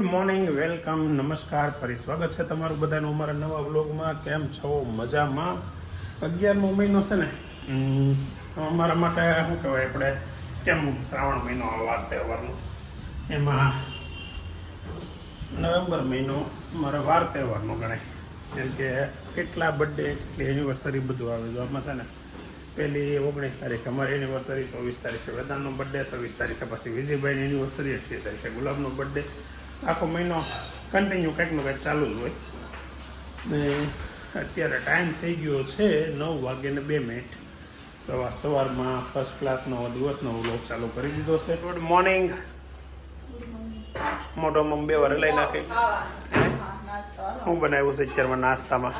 Good morning, welcome, નમસ્કાર, ફરી સ્વાગત છે તમારું બધાનું અમારા નવા વ્લોગમાં. કેમ છો? મજામાં? અગિયારમો મહિનો છે ને? અમારા માટે શું કહેવાય, આપણે કેમ શ્રાવણ મહિનો વાર તહેવારનો? એમાં નવેમ્બર મહિનો મારા વાર તહેવારનો ગણાય. જેમ કે કેટલા બર્થડે કેટલી એનિવર્સરી બધું આવે તો આમાં છે ને, પહેલી ઓગણીસ તારીખે અમારી એનિવર્સરી ચોવીસ તારીખે વેદાંતનો બર્થડે છવ્વીસ તારીખે પછી વિજયભાઈની એનિવર્સરી અઠ્યાવીસ તારીખે ગુલાબનો બર્થડે આખો મહિનો કન્ટિન્યુ કંઈક ને કંઈક ચાલુ જ હોય. ને અત્યારે ટાઈમ થઈ ગયો છે નવ વાગે ને બે મિનિટ સવાર સવારમાં ફર્સ્ટ ક્લાસનો દિવસનો વ્લોગ ચાલુ કરી દીધો છે. ગુડ મોર્નિંગ મોઢામાં બે વાર લઈ નાખી. શું બનાવ્યું છે અત્યારમાં નાસ્તામાં?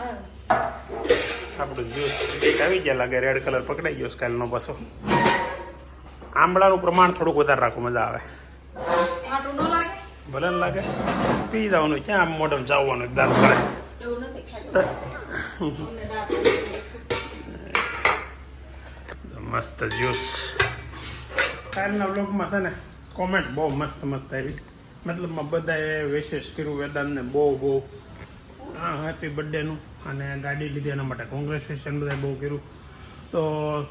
આપણું જ્યુસ એક આવી ગયા લાગે રેડ કલર પકડાઈ ગયો સ્કાલનો બસો આંબળાનું પ્રમાણ થોડુંક વધારે રાખવું મજા આવે. ભલે લાગે. પી જવાનું, ક્યાં આમ મોઢમ જવાનું દાંત દાળ મસ્ત જ્યુસ કાલના બ્લોગમાં છે ને કોમેન્ટ બહુ મસ્ત મસ્ત આવી. મતલબમાં બધાએ વિશેષ કર્યું વેદાંતને બહુ બહુ. હેપી બર્થડેનું અને ગાડી લીધી એના માટે. કોંગ્રેચ્યુલેશન બધાએ બહુ કર્યું. તો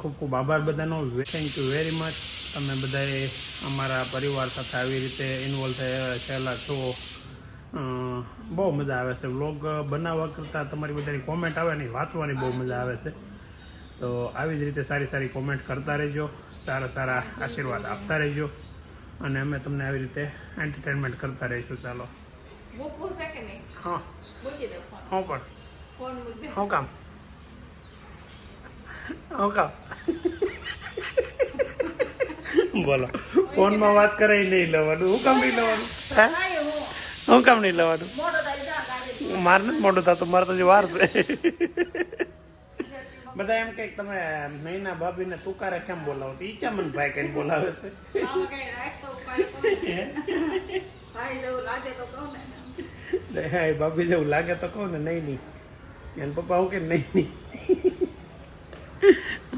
ખૂબ ખૂબ આભાર બધાનો. થેન્ક યુ વેરી મચ તમે બધાએ અમારા પરિવાર સાથે આવી રીતે ઇન્વોલ્વ થયેલા છો. બહુ મજા આવે છે. વ્લોગ બનાવવા કરતાં તમારી બધાની કોમેન્ટ આવે ને વાંચવાની બહુ મજા આવે છે. તો આવી જ રીતે સારી સારી કોમેન્ટ કરતા રહેજો. સારા સારા આશીર્વાદ આપતા રહેજો. અને અમે તમને આવી રીતે એન્ટરટેનમેન્ટ કરતા રહીશું. ચાલો. હા. હું પણ. હું કામ? હું કામ બોલો. ફોનમાં વાત કરે નહીં લેવાનું. હું કામ નહીં લેવાનું? હે? હું કામ નહીં લેવાનું? મારે નથી મોટું થતું, મારે તો વાર છે. બધા એમ કંઈક તમે નૈના ભાભીને તુકારે કેમ બોલાવો? તો કેમ મને ભાઈ કઈ બોલાવે છે? ભાભી જેવું લાગે તો કહું ને, નહીં નહીં. એને પપ્પા હું કે નહીં નહીં?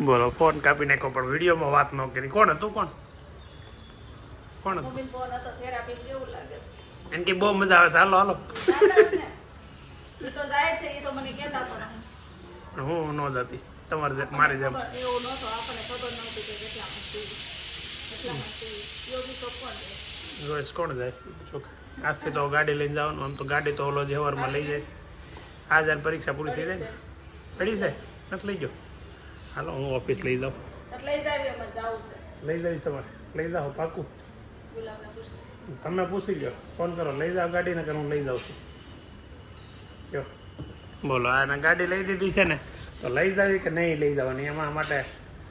બોલો ફોન કાપી નાખો પણ વિડીયોમાં વાત ન કરી. કોણ હતું કોણ? કોણ હતું? એમ કે બહુ મજા આવે છે. હાલો હાલો. હું ન જતી. તમારે મારી જેમ. તો કોણ જાય? છોક આજથી તો ગાડી લઈને જવાનું. આમ તો ગાડી તો ઓલો જેવરમાં લઈ જઈશ આ જ્યારે પરીક્ષા પૂરી થઈ જાય ને? પડી છે? નથી લઈ ગયો? હાલો હું ઓફિસ લઈ જાઉં. લઈ જઈશ તમારે. લઈ જાઓ પાકું. તમે પૂછી લો ફોન કરો. લઈ જાઓ ગાડી ને હું લઈ જાઉં છું. કયો બોલો આને ગાડી લઈ દીધી છે ને? તો લઈ જાવી કે નહીં લઈ જવાની? એમાં માટે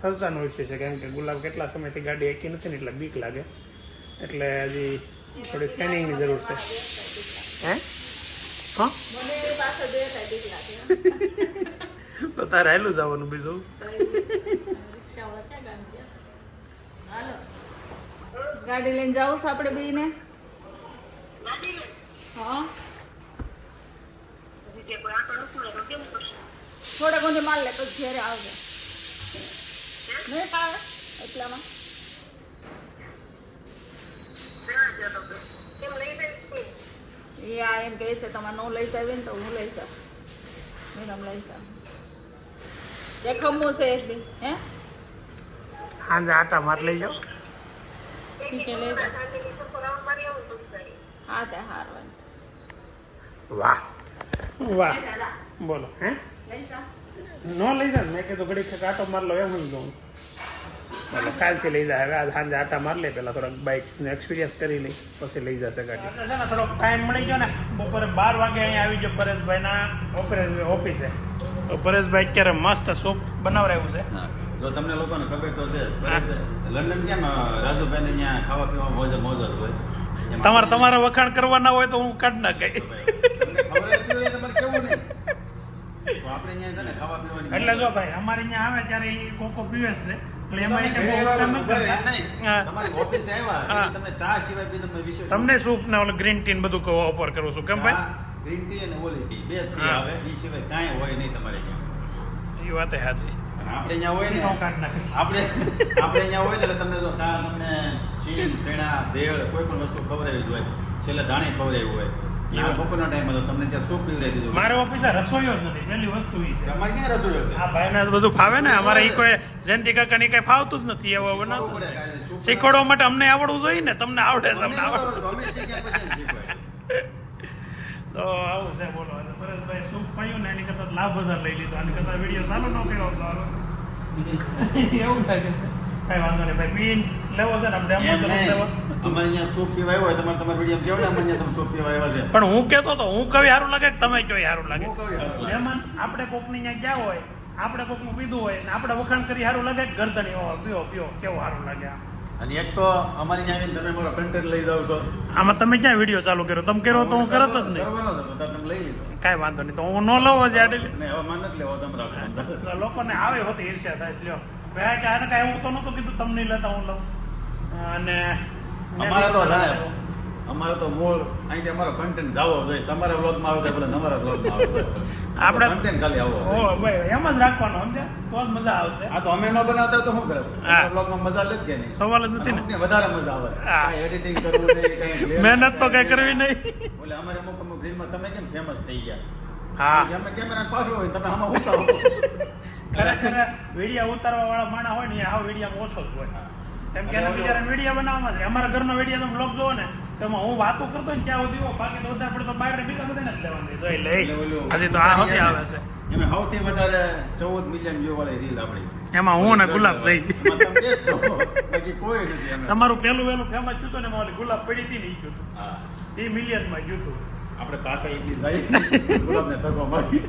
સર્જાનો વિષય છે કેમ કે ગુલાબ કેટલા સમયથી ગાડી એકી નથી ને એટલે બીક લાગે. એટલે હજી થોડી ટ્રેનિંગની જરૂર છે. હે હા મને એ પાછળ બે થાય બીક લાગે તો તારે હેલું જવાનું બીજું? ગાડી લઈને જાવું છે આપણે બેને હા. થોડા ઘણો માલ લે, પછી ઘેરે આવજે. નહીં પાવે એટલામાં યા એમ કહે છે, તમારે ન લઈ જાવ ને તો હું લઈ જાઉં મેડમ લઈ જાઉં એ ખમું છે એટલે દી હે? સાંજે આટા માર લઈ જાઓ. ઠીક છે લઈ હા તે હારવાની. વાહ. વાહ. બોલો. હે? લઈ જાઓ. ન લઈ જાય મેં કીધું ઘડી ખક આટો માર લો એમ હું જોઉં. બોલો કાલથી લઈ જાય હવે આજ સાંજે આટા માર લે પેલા થોડાક બાઇકનો એક્સપિરિયન્સ કરી લઈ પછી લઈ જશે ગાડી. છે ને થોડોક ટાઈમ મળી ગયો ને બપોરે બાર વાગે અહીંયા આવી ગયો પરેશભાઈના ઓફિસે. તો પરેશભાઈ અત્યારે મસ્ત સૂપ બનાવરાયું છે. જો તમને લોકોને ખબર તો છે લંડન કેમ રાજુભાઈને ત્યાં ખાવા પીવા મોજ મોજ હોય? તમારે તમારે વખાણ કરવાના હોય તો હું કાઢ ના ગઈ એટલે જો ભાઈ અમારે અહીંયા આવે ત્યારે એ કોકો પીવે છે. તમને સૂપ ને ઓલું ગ્રીન ટી બધું ઓફર કરું છું. કેમ ભાઈ? ગ્રીન ટી અને ઓલી ટી બે ટી આવે. એ સિવાય કાંઈ હોય નહીં તમારે ત્યાં. એ વાત સાચી. આપણે અહીંયા હોય ને આપણે આપણે અહીંયા હોય ને એટલે તમને તો કા તમને શીંગ શેણા ભેળ કોઈ પણ વસ્તુ ખવડાવી જ હોય. છેલ્લે ધાણી ખવડાવી હોય. બપોરના ટાઈમ હતો તમને ત્યાં સૂપ પીવડાવી દીધું. મારે ઓફિસે રસોઈયો જ નથી પહેલી વસ્તુ ઈ છે. ક્યાં આ ભાઈને બધું ફાવે ને અમારે એ કોઈ જયંતિ કાકાની કઈ ફાવતું જ નથી એવો બનાવતું શીખવાડવા માટે અમને આવડવું જોઈએ ને તમને આવડે છે અમને આવડે અમે શીખ્યા પછી એને શીખવાડ્યું. તો આવું છે બોલો. પરેશભાઈ શું કહ્યું ને એની કરતા લાભ વધારે લઈ લીધો? આની કરતા વીડિયો ચાલુ ન કર્યો તો એવું લાગે છે. કઈ વાંધો નહીં. ભાઈ પીન લેવો છે ને? આપણે એમ એમ નહીં. અમારે અહીંયા સૂપ પીવા આવ્યો હોય તમારે તમારે વીડિયો કેવડે અમારે અહીંયા તમે સૂપ પીવા આવ્યા છે. પણ હું કહેતો તો હું કવિ સારું લાગે કે તમે કોઈ સારું લાગે. મહેમાન આપણે કોકની ત્યાં ગયા હોય આપણે કોકનું પીધું હોય ને આપણે વખાણ કરી સારું લાગે કે ગરદણી હો પીઓ પીઓ કેવું સારું લાગે આમ? અને એક તો અમારી ત્યાં આવીને તમે મારો કન્ટેન્ટ લઈ જાવ છો. આમાં તમે ક્યાં વીડિયો ચાલુ કર્યો? તમે કર્યો તો હું કરત જ નહીં. કરવાનો હતો તો તમે લઈ લીધો. કાંઈ વાંધો નહીં તો હું ન લઉં જ આડે ને હવે માન જ લેવો તમે રાખો લોકોને આવે હોતી ઈર્ષ્યા થાય લ્યો. ભાઈ કે આને કાંઈ હું તો નહોતું કીધું તમને લેતા હું લઉં. અને અમારે તો ને અમારે તો મૂળ અહીંથી અમારો કન્ટેન્ટ જાવો જોઈએ. તમારા બ્લોગમાં આવે તો ભલે અમારા બ્લોગમાં આવે. આપણે- કન્ટેન્ટ ખાલી આવો ભાઈ એમ જ રાખવાનો સમજ્યા? તો જ મજા આવશે. આ તો અમે ન બનાવતા તો શું કરે? બ્લોગમાં મજા લે જ કે નહીં. સવાલ જ નથી ને. વધારે મજા આવે. કાંઈ એડિટિંગ કરવું નહીં કાંઈ મહેનત તો કઈ કરવી નહીં. ઓલે અમારે અમુક અમુક રીલમાં તમે કેમ ફેમસ થઈ ગયા? હા. અમે કેમેરા પાછળ હોય તમે આમાં ઉતારો. ખરેખર વીડિયો ઉતારવા વાળા માણા હોય ને આ વીડિયો ઓછો જ હોય. કેમ કે બિચારાને વીડિયો બનાવવામાં અમારા ઘરનો વીડિયો તમે બ્લોગ જોવો ને તો એમાં હું વાતો કરતો ને ત્યાં સુધી બાકી તો વધારે પડતો બહાર બીજા બધાને જ લેવાની. જોઈ લે હજી તો આ હોતી આવે છે. એમાં સૌથી વધારે ચૌદ મિલિયન વ્યૂ વાળી રીલ આપણી. એમાં હું ને ગુલાબ જઈ. તમે. બાકી કોઈ નથી તમારું પહેલું વહેલું ફેમસ થયું ને એમાં ગુલાબ પડી હતી ને ઈ થયું હતું. એ મિલિયનમાં ગયું હતું. આપણે પાછા એટલી જાય ગુલાબને ધક્કો મારી.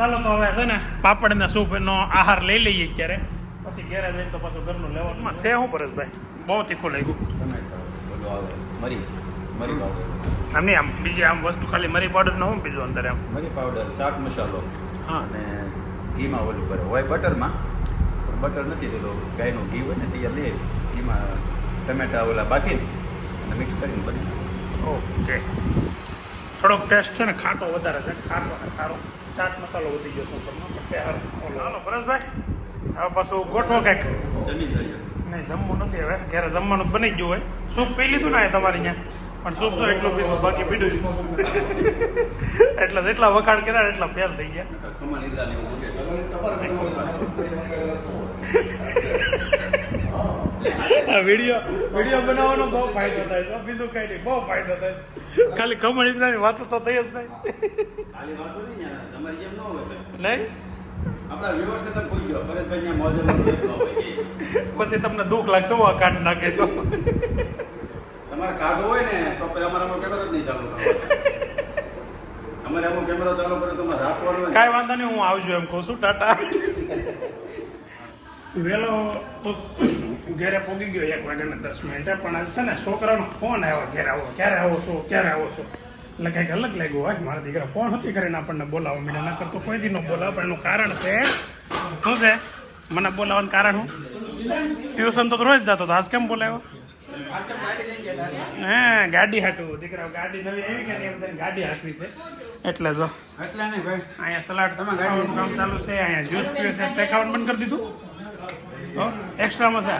ચાલો તો હવે છે ને પાપડ ને સૂપ નો આહાર લઈ લઈએ અત્યારે પછી ઘેરે જઈને તો પાછું ઘરનું લેવાનું છે. હું પરેશભાઈ બહુ તીખું લાગ્યું. બધું મરી. મરી પાવડર આમ નહીં આમ બીજી આમ વસ્તુ ખાલી મરી પાવડર ન હું બીજું અંદર એમ? મરી પાવડર ચાટ મસાલો. હા. અને ઘીમાં ઓલું કરે. હોય બટરમાં બટર નથી પેલો ગાયનું ઘી હોય ને તે લે ઘીમાં ટમેટા ઓલા બાકી અને મિક્સ કરીને બની ઓકે. થોડોક ટેસ્ટ છે ને ખાટો વધારે છે. ખાટો ને ખારો. ચાટ મસાલો વધી ગયો છે ઉપરમાં પછી આ ઓલો હાલો પરેશભાઈ હવે પાછું ગોઠવો કંઈક. જમી લઈએ નહીં જમવું નથી હવે. ઘરે જમવાનું બની ગયું હોય. સૂપ પી લીધું ને તમારે ત્યાં પણ સૂપ તો એટલું પીધું બાકી પીધું એટલે જેટલા વખાણ કર્યા એટલા ફેલ થઈ ગયા. આ વીડિયો વીડિયો બનાવવાનો બહુ ફાયદો થાય છે. બીજું કઈ નહીં બહુ ફાયદો થાય છે. ખાલી ખમણ ઇન્દ્રાની વાતો તો થઈ જ થાય ખાલી વાતો નહીં તમારી જેમ ન હોય નહીં? આપણા વ્યવસ્થિત તમે પૂછજો. પરેશભાઈ મોજે પછી તમને દુઃખ લાગશે હું આ કાર્ડ નાખે તો તમારે કાર્ડ હોય ને તો પછી અમારામાં કેમેરો જ નહીં ચાલુ અમારે અમુક કેમેરો ચાલુ કરે તમારે રાખવાનો કાંઈ વાંધો નહીં હું આવજો એમ કહું છું ટાટા. વહેલો તો ઘરે પોગી ગયો એક વાગ્યાને દસ મિનિટે પણ આજે છે ને છોકરાનો ફોન આવ્યો ઘરે આવો ક્યારે આવો છો ક્યારે આવો છો? એટલે કંઈક અલગ લાગ્યું હોય મારા દીકરા ફોન હતી કરીને આપણને બોલાવવા મીડે ન કરતો કોઈ દી ન બોલાવો પણ એનું કારણ છે શું છે? મને બોલાવવાનું કારણ શું? ટ્યુશન તો રોજ જતો હતો. આજ કેમ બોલાવ્યો હે ગાડી હાટું. દીકરા ગાડી નવી આવી કે બધાને ગાડી હાટવી છે. એટલે જો એટલે નહીં ભાઈ. અહીંયા સલાડ તમે ગાડી કામ ચાલુ છે. અહીંયા જ્યુસ પીવે છે. તે ખાવાનું બંધ કરી દીધું? હો એક્સ્ટ્રામાં છે?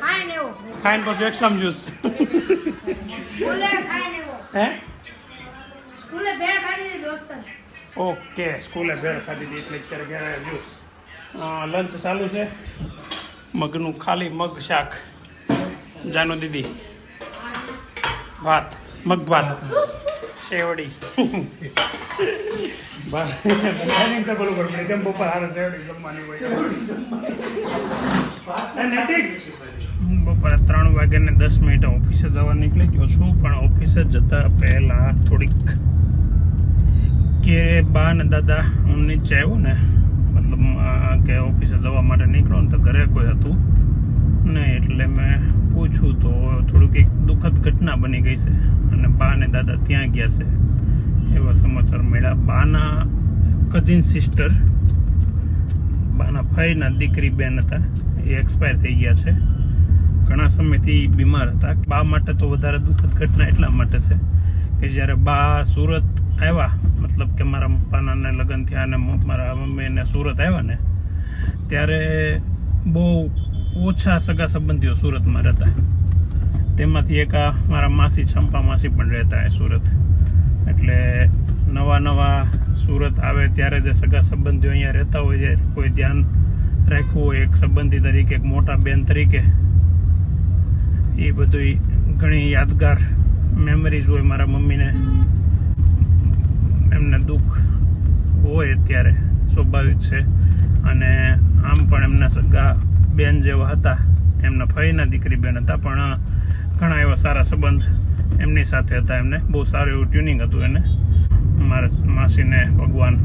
ખાય ને એવો ખાઈને પછી એક્સ્ટ્રા જ્યુસ. સ્કૂલે ખાય એવો હે? સ્કૂલે ભેળ ખાધી હતી દોસ્તને. ઓકે સ્કૂલે ભેળ ખાધી હતી એટલે અત્યારે ઘરે જ્યુસ. લંચ ચાલુ છે. મગનું ખાલી મગ શાક. જાનુ દીદી. ભાત. મગ ભાત. શેવડી. બપોર ત્રણ વાગ્યાને દસ મિનિટ ઓફિસે જવા નીકળી ગયો છું પણ ઓફિસે જતા પહેલા થોડીક કે બા ને દાદા હું નીચે આવ્યો ને કે ઓફિસે જવા માટે નીકળો ને તો ઘરે કોઈ હતું ને એટલે મેં પૂછ્યું તો થોડુંક એક દુઃખદ ઘટના બની ગઈ છે. અને બા ને દાદા ત્યાં ગયા છે. એવા સમાચાર મળ્યા. બાના કઝિન સિસ્ટર બાના ભાઈના દીકરી બેન હતા. એ એક્સપાયર થઈ ગયા છે. ઘણા સમયથી બીમાર હતા. બા માટે તો વધારે દુઃખદ ઘટના એટલા માટે છે કે જ્યારે બા સુરત આવ્યા મતલબ કે મારા પપ્પાના લગ્ન થયા અને મારા મમ્મીને સુરત આવ્યા ને, ત્યારે બહુ ઓછા સગા સંબંધીઓ સુરતમાં રહેતા. તેમાંથી એક આ મારા માસી છંપા માસી પણ રહેતા એ સુરત. એટલે નવા નવા સુરત આવે ત્યારે જે સગા સંબંધીઓ અહીંયા રહેતા હોય છે, કોઈ ધ્યાન રાખવું હોય એક સંબંધી તરીકે, એક મોટા બેન તરીકે, એ બધું ઘણી યાદગાર મેમરીઝ હોય મારા મમ્મીને. એમને દુઃખ હોય અત્યારે, સ્વાભાવિક છે. અને આમ પણ એમના સગા બેન જેવા હતા, એમના ફઈના દીકરી બેન હતા, પણ ઘણા એવા સારા સંબંધ એમની સાથે હતા એમને. બહુ સારું એવું ટ્યુનિંગ હતું એને. મારા માસીને ભગવાન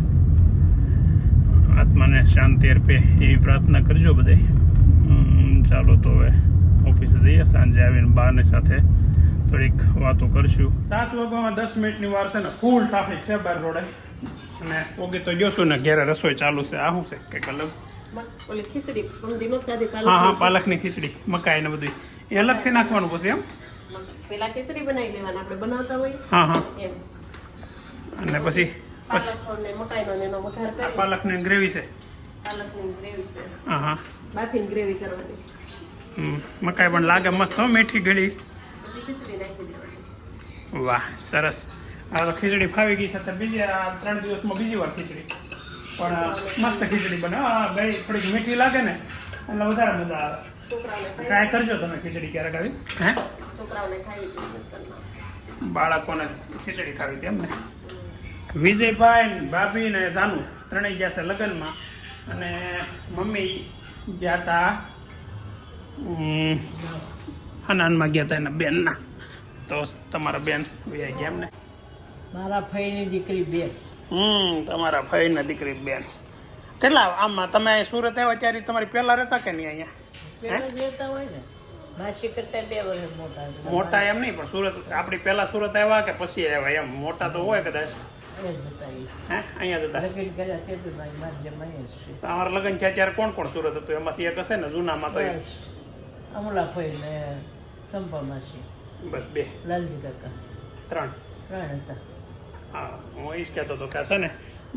આત્માને શાંતિ અર્પે એવી પ્રાર્થના કરજો બધે ચાલો તો હવે ઓફિસે જઈએ, સાંજે આવીને બારની સાથે થોડીક વાતો કરશું. સાત વાગવામાં દસ મિનિટની વાર છે ને ફૂલ ટ્રાફિક છે બાર રોડે. અને ઓગે તો જોશું ને ઘેરે રસોઈ ચાલુ છે. આ શું છે? કંઈક અલગ? હા હા પાલક પાલકની ખીચડી મકાઈ ને બધું એ અલગથી નાખવાનું પછી એમ? પેલા ખીચડી બનાવી લેવાના આપણે બનાવતા હોય. હા હા. અને પછી પછી? પાલક મકાઈનો ને એનો વઘાર કરી પાલકની ગ્રેવી છે? પાલકની ગ્રેવી છે. હા હા. બાફીને ગ્રેવી કરવાની. હમ, મકાઈ પણ લાગે મસ્ત હો મીઠી ગળી. ખીચડી નાખી દેવાની. વાહ સરસ. આ તો ખીચડી ફાવી ગઈ છે તો બીજી આ ત્રણ દિવસમાં બીજી વાર ખીચડી. પણ મસ્ત ખીચડી બને. હા ભાઈ થોડીક મીઠી લાગે ને એટલે વધારે મજા આવે. ટ્રાય કરજો તમે ખીચડી ક્યારેક આવી. હે? છોકરાઓને ખાવી બાળકોને ખીચડી ખાવી હતી એમને વિજયભાઈ ભાભી ને જાનુ ત્રણેય ગયા છે લગ્નમાં. અને મમ્મી ગયા હતા હનાનમાં ગયા હતા એના બેનના તો તમારા બેન વૈયા ગયા એમને? મારા ફઈની દીકરી બેન. હમ તમારા ભાઈના દીકરી બેન. કેટલા આમાં તમે સુરત આવ્યા ત્યારે તમારી પહેલા રહેતા કે નહીં અહીંયા? પેલા હોય ને. માસી કરતા બે વર્ષ મોટા. મોટા એમ નહીં પણ સુરત આપણી પહેલા સુરત આવ્યા કે પછી આવ્યા? એમ મોટા તો હોય કદાચ. લગ્ન છે. તમારા લગ્ન થયા ત્યારે કોણ કોણ સુરત હતું? એમાંથી એક હશે ને જૂનામાં તો અમલા ફઈ ને સંપા માસી બસ બે. લાલજી કાકા. ત્રણ. ત્રણ હતા. હા હું એ જ કહેતો હતો કે હશે ને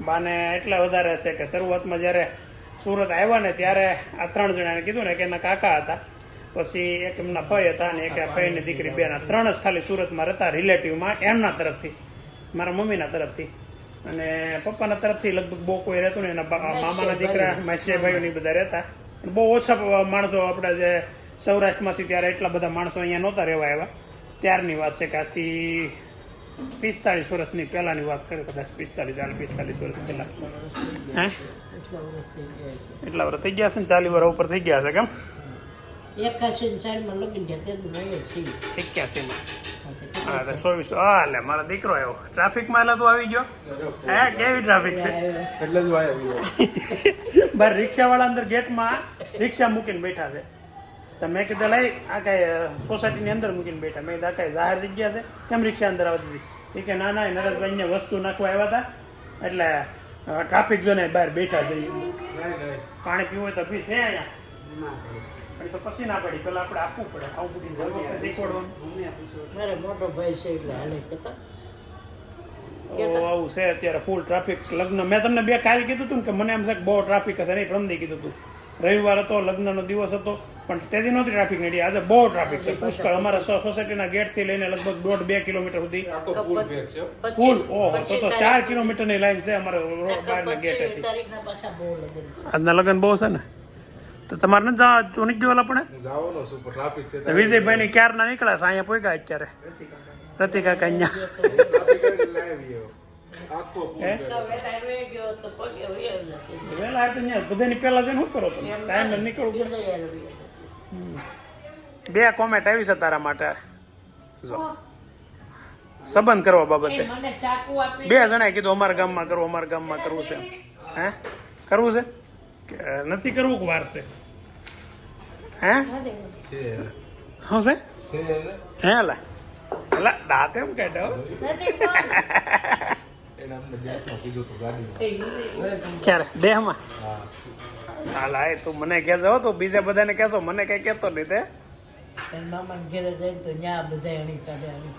બાને એટલે વધારે હશે કે શરૂઆતમાં જ્યારે સુરત આવ્યા ને ત્યારે આ ત્રણ જણાને કીધું ને કે એના કાકા હતા. પછી એક એમના ભાઈ હતા અને એક ભાઈની દીકરી બેન આ ત્રણ જ ખાલી સુરતમાં રહેતા રિલેટિવમાં એમના તરફથી મારા મમ્મીના તરફથી. અને પપ્પાના તરફથી લગભગ બહુ કોઈ રહેતું ને એના મામાના દીકરા માસીયા ભાઈઓ ને બધા રહેતા. બહુ ઓછા માણસો આપણા જે સૌરાષ્ટ્રમાંથી ત્યારે એટલા બધા માણસો અહીંયા નહોતા રહેવા આવ્યા. ત્યારની વાત છે કે આજથી પિસ્તાળીસ વર્ષની પહેલાની વાત કરે કદાચ પિસ્તાળીસ ચાલીસ પિસ્તાળીસ વર્ષ પહેલાં. હે? એટલા વર્ષ થઈ ગયા છે ને ચાલી વર્ષ ઉપર થઈ ગયા છે કેમ? એકાશી ની સાઈડમાં લગ્ન થયા તે તો તો ચોવીસ હા મારો દીકરો આવ્યો. ટ્રાફિકમાં એટલે તું આવી ગયો? હે કેવી ટ્રાફિક છે? એટલે વાય રિક્ષાવાળા અંદર ગેટમાં રિક્ષા મૂકીને બેઠા છે. તો મેં કીધું લઈ આ કાંઈ સોસાયટીની અંદર મૂકીને બેઠા. મેં કીધું આ કાંઈ જાહેર જગ્યા છે? કેમ રિક્ષા અંદર આવતી હતી? એ કે ના ના એ નરેશભાઈને વસ્તુ નાખવા આવ્યા હતા. એટલે ટ્રાફિક જોને બહાર બેઠા છે પાણી પીવું હોય તો પી છે અહીંયા. તો પછી ના પડી પેલા આપણે આપવું પડે આવું બધું શીખવાડવાનું. મારે મોટો ભાઈ છે એટલે હાલે કહેતા આવું છે અત્યારે ફૂલ ટ્રાફિક લગ્ન. મેં તમને બે કાલે કીધું હતું ને કે મને એમ છે કે બહુ ટ્રાફિક હશે નહીં પ્રમદી કીધું હતું રવિવાર હતો લગ્નનો દિવસ હતો પણ તેથી નહોતી ટ્રાફિક નડી આજે બહુ ટ્રાફિક છે. પુષ્કળ. અમારા સોસાયટીના ગેટથી લઈને લગભગ દોઢ બે કિલોમીટર સુધી. ફૂલ ફૂલ ઓહો તો તો ચાર કિલોમીટરની લાઈન છે અમારે રોડ બહારના ગેટ આજના લગ્ન બહુ છે ને? તો તમારે નથી જવા ચોની ગયો પણ? ટ્રાફિક છે વિજયભાઈ ની ક્યારના નીકળ્યા છે? અહીંયા પોઈગા અત્યારે? પ્રતિકા કાકા અહીંયા. આખો વેલા તો આ બધાની પહેલા જઈને શું કરો તમે? ટાઈમ નીકળવું પડે. બે કોમેન્ટ આવી છે તારા માટે. જો. સંબંધ કરવા બાબતે. એ મને ચાકુ આપી બે જણાએ કીધું અમારા ગામમાં કરવું અમારા ગામમાં કરવું છે. હે? કરવું છે? કે નથી કરવું કે વાર છે? હે? છે શું છે? હે લા લા દાંત એમ કાઢે ક્યારે? દેહમાં? હા. હાલા એ તું મને કહેજો તો બીજા બધાને કહેશો મને કઈ કહેતો નહીં તે. એના મામાના ઘરે જઈને તો ન્યા બધા એની કાઢે આવી.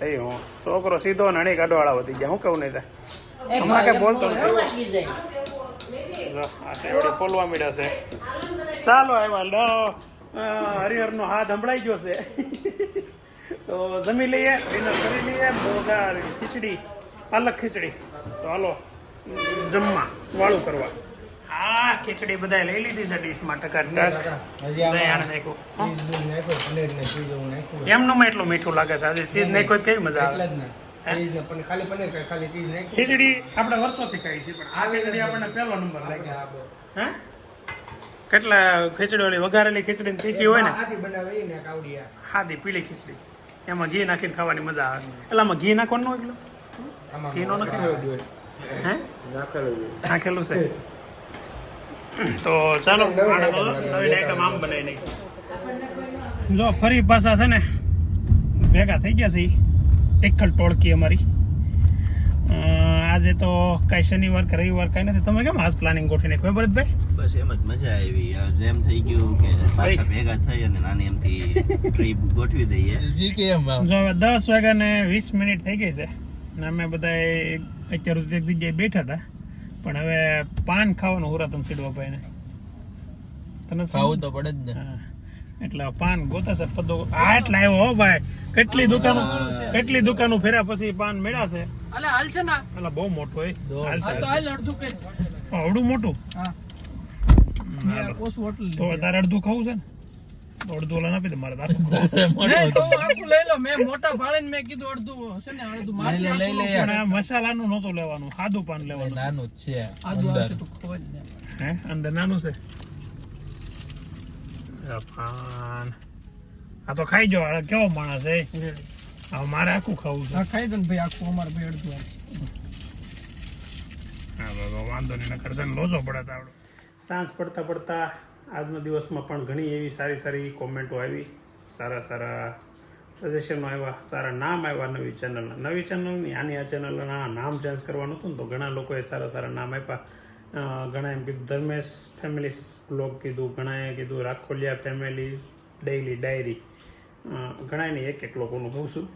એ હું છોકરો સીધો નણી કાઢવાળા વધી ગયા. હું કહું નહીં તે? હમણાં કઈ બોલતો નથી. આ સેવડી ફોલવા મીડા છે. ચાલો આવ્યા લો હરિહરનો હાથ સંભળાઈ ગયો છે. તો જમી લઈએ ડિનર કરી લઈએ. બોગા ખીચડી. પાલક ખીચડી. તો હાલો જમવા વાળું કરવા. આ ખીચડી બધા લઈ લીધી છે ડીશમાં ટકા ટક. એમનું એટલું મીઠું લાગે છે. આજે ચીઝ નાખ્યો કેવી મજા આવે? ખીચડી આપણે વર્ષોથી ખાઈ છે પણ આ ખીચડી આપણને પહેલો નંબર લાગે. હે? કેટલા ખીચડી ઓલી વઘારેલી ખીચડી ને તીખી હોય ને? હાદી પીળી ખીચડી. એમાં ઘી નાખીને ખાવાની મજા આવે. એટલે આમાં ઘી નાખવાનું હોય એટલું ઘીનો નથી? હે નાખેલું છે તો ચાલો નવીન આઈટમ આમ બનાવી નાખી જો ફરી પાછા છે ને ભેગા થઈ ગયા છે ટેકલ ટોળકી અમારી આજે તો કઈ શનિવાર કે રવિવાર કઈ નથી તમે કેમ આજ પ્લાનિંગ ગોઠવીને કોઈ ભરતભાઈ બસ એમ જ મજા આવી જેમ થઈ ગયું કે પાછા ભેગા થઈ અને નાની એમથી ટ્રીપ ગોઠવી દઈએ જી કે એમ આમ. જો હવે દસ વાગ્યા ને વીસ મિનિટ થઈ ગઈ છે ને અમે બધા અત્યાર સુધી એક જગ્યાએ બેઠા હતા. પણ હવે પાન ખાવાનું હુરાતન સીડવા ભાઈને તને? ખાવું તો પડે જ ને. એટલે પાન ગોતા છે પદો આ એટલા આવ્યો હો ભાઈ. કેટલી દુકાનો કેટલી દુકાનો ફેર્યા પછી પાન મળ્યા છે? અલે હાલ છે ને એટલે બહુ મોટો હોય દો. હાલશે, તો હાલ અડધું કે આવડું મોટું? હા. હાલો. ઓછું હોટલ તો તારે અડધું ખાવું છે ને? અડધું ઓલા આપી દે મારે તો આખું લઈ લો મેં મોટા ભાળીને મેં કીધું અડધું હશે ને અડધું મારે લઈ લે, લે પણ આ મસાલાનું નહોતું લેવાનું સાદું પાન લેવાનું. નાનું જ છે સાદું આવશે તો ખોલ હે અંદર નાનું છે? પાન. આ તો ખાઈ જો કેવો માણસ છે? હવે મારે આખું ખાવું છે. હા ખાઈ દે ને ભાઈ આખું અમારે ભાઈ અડધું આવશે હા બાબા વાંધો નહીં નકર તને લોચો પડે તો આવડો. સાંજ પડતા પડતા આજના દિવસમાં પણ ઘણી એવી સારી સારી કોમેન્ટો આવી. સારા સારા સજેશનો આવ્યા, સારા નામ આવ્યા નવી ચેનલના નવી ચેનલની આની આ ચેનલના નામ ચેન્જ કરવાનું હતું ને, તો ઘણા લોકોએ સારા સારા નામ આપ્યા. ઘણા એમ કીધું, ધર્મેશ ફેમિલી બ્લોગ કીધું, ઘણાએ કીધું, રાખોલિયા ફેમિલી ડેઈલી ડાયરી ઘણાને એક એક લોકોનું કહું છું.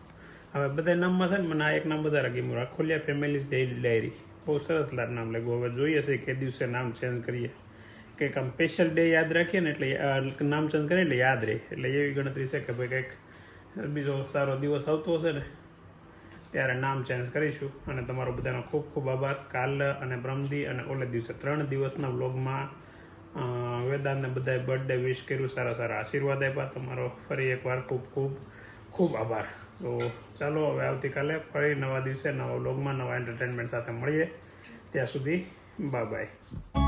હવે બધા નામમાં છે ને, મને આ એક નામ વધારે ગમ્યું. રાખોલિયા ફેમિલી ડેઈલી ડાયરી બહુ સરસ નામ લાગ્યું. હવે જોઈએ છે કે દિવસે નામ ચેન્જ કરીએ. કંઈક આમ સ્પેશિયલ ડે યાદ રાખીએ ને એટલે આ નામ ચેન્જ કરીએ એટલે યાદ રહે. એટલે એવી ગણતરી છે કે ભાઈ કંઈક બીજો સારો દિવસ આવતો હશે ને, ત્યારે નામ ચેન્જ કરીશું. અને તમારો બધાનો ખૂબ ખૂબ આભાર. કાલ અને બ્રહ્મદી અને ઓલે દિવસે ત્રણ દિવસના વ્લોગમાં વેદાંતને બધાએ બર્થડે વિશ કર્યું, સારા સારા આશીર્વાદ આપ્યા. તમારો ફરી એકવાર ખૂબ ખૂબ ખૂબ આભાર. તો ચાલો, હવે આવતીકાલે ફરી નવા દિવસે નવા વ્લોગમાં નવા એન્ટરટેનમેન્ટ સાથે મળીએ. ત્યાં સુધી બાય બાય